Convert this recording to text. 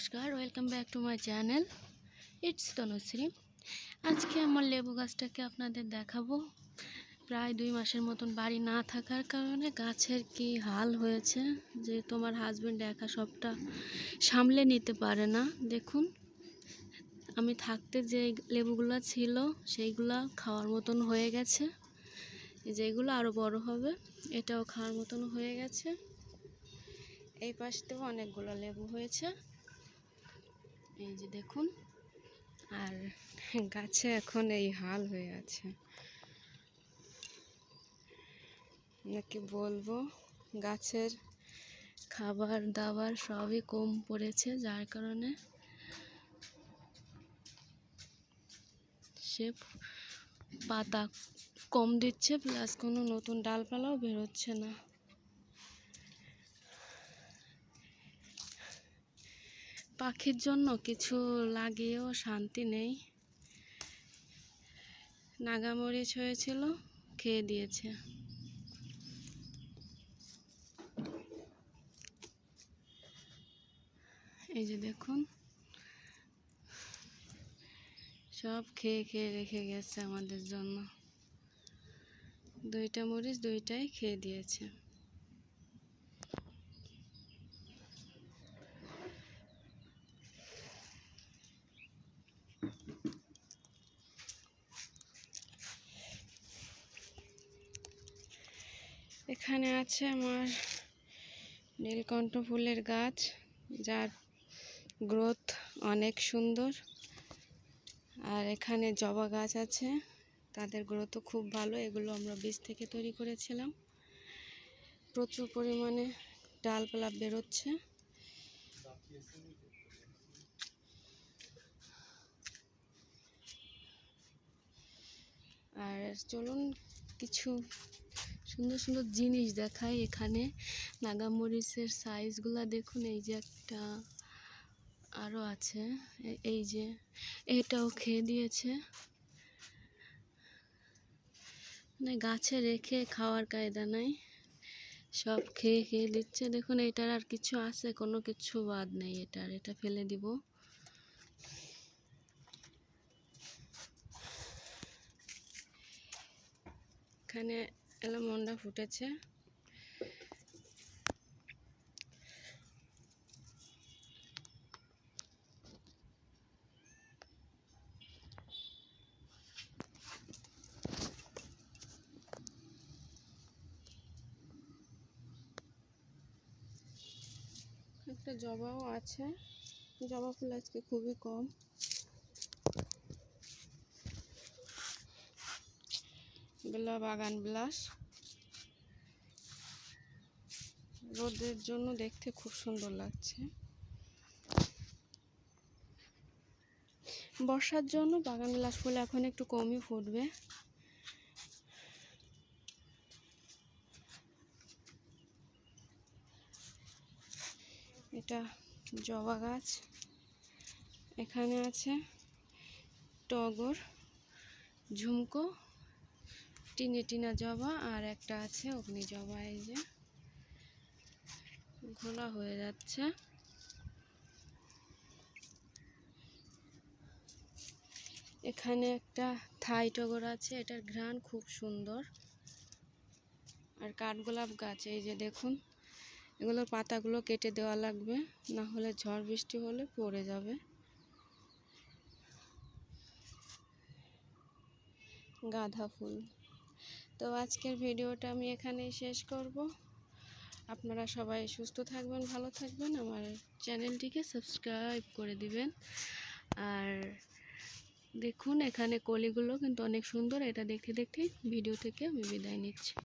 নমস্কার welcome back to my channel it's Tanushree আজকে আমার লেবু গাছটাকে আপনাদের দেখাবো। প্রায় দুই মাসের মতন বাড়ি না থাকার কারণে গাছের কি হাল হয়েছে, যে তোমার হাজবেন্ড একা সবটা সামলে নিতে পারে না। দেখুন, আমি থাকতে যে লেবুগুলো ছিল, সেইগুলা খাওয়ার মতন হয়ে গেছে। যেগুলো আরও বড় হবে, এটাও খাওয়ার মতন হয়ে গেছে। এই পাশতেও অনেকগুলো লেবু হয়েছে। এই যে দেখুন, আর গাছে এখন এই হাল হয়ে আছে। নাকি বলব, গাছের খাবার দাবার সবই কম পড়েছে, যার কারণে সে পাতা কম দিচ্ছে, প্লাস কোনো নতুন ডালপালাও বেরোচ্ছে না। পাখির জন্য কিছু লাগিয়েও শান্তি নেই। নাগামরিচ হয়েছিল, খেয়ে দিয়েছে। এই যে দেখুন, সব খেয়ে খেয়ে রেখে গেছে আমাদের জন্য। দুইটা মরিচ দুইটাই খেয়ে দিয়েছে। এখানে আছে আমার নীলকণ্ঠ ফুলের গাছ, যার গ্রোথ অনেক সুন্দর। আর এখানে জবা গাছ আছে, তাদের গ্রোথও খুব ভালো, এগুলো আমরা বীজ থেকে তৈরি করেছিলাম। প্রচুর পরিমাণে ডালপালা বেরোচ্ছে। আর চলুন কিছু সুন্দর সুন্দর জিনিস দেখায় এখানে। নাগামরিচের সাইজগুলো দেখুন, এই যে একটা আরও আছে এই যে এটাও খেয়ে দিয়েছে। মানে গাছে রেখে খাওয়ার কায়দা নাই, সব খেয়ে খেয়ে দিচ্ছে। দেখুন, এটার আর কিছু আছে, কোনো কিছু বাদ নেই এটার, এটা ফেলে দিব। এখানে অ্যালমন্ডা ফুটেছে। একটা জবাও আছে। জবা ফুল আজকে খুবই কম। এগুলো বাগান বিলাস রোদের জন্য দেখতে খুব সুন্দর লাগছে। বর্ষার জন্য বাগান বিলাস ফুল এখন একটু কমই ফুটবে। এটা জবা গাছ। এখানে আছে টগর, ঝুমকো। টিনে টিনা জবা আর একটা আছে অগ্নি জবা, এই যে। ঘোলা হয়ে যাচ্ছে। এখানে একটা থাই টগর আছে, এটার ঘ্রাণ খুব সুন্দর। আর কাঠগোলাপ গাছ, এই যে দেখুন, এগুলোর পাতাগুলো কেটে দেওয়া লাগবে, না হলে ঝড় বৃষ্টি হলে পড়ে যাবে। গাঁদা ফুল। তো আজকের ভিডিওটা আমি এখানেই শেষ করব। আপনারা সবাই সুস্থ থাকবেন, ভালো থাকবেন। আমার চ্যানেলটিকে সাবস্ক্রাইব করে দিবেন। আর দেখুন, এখানে কলিগুলো কিন্তু অনেক সুন্দর। এটা দেখতে দেখতে ভিডিও থেকে আমি বিদায় নিচ্ছি।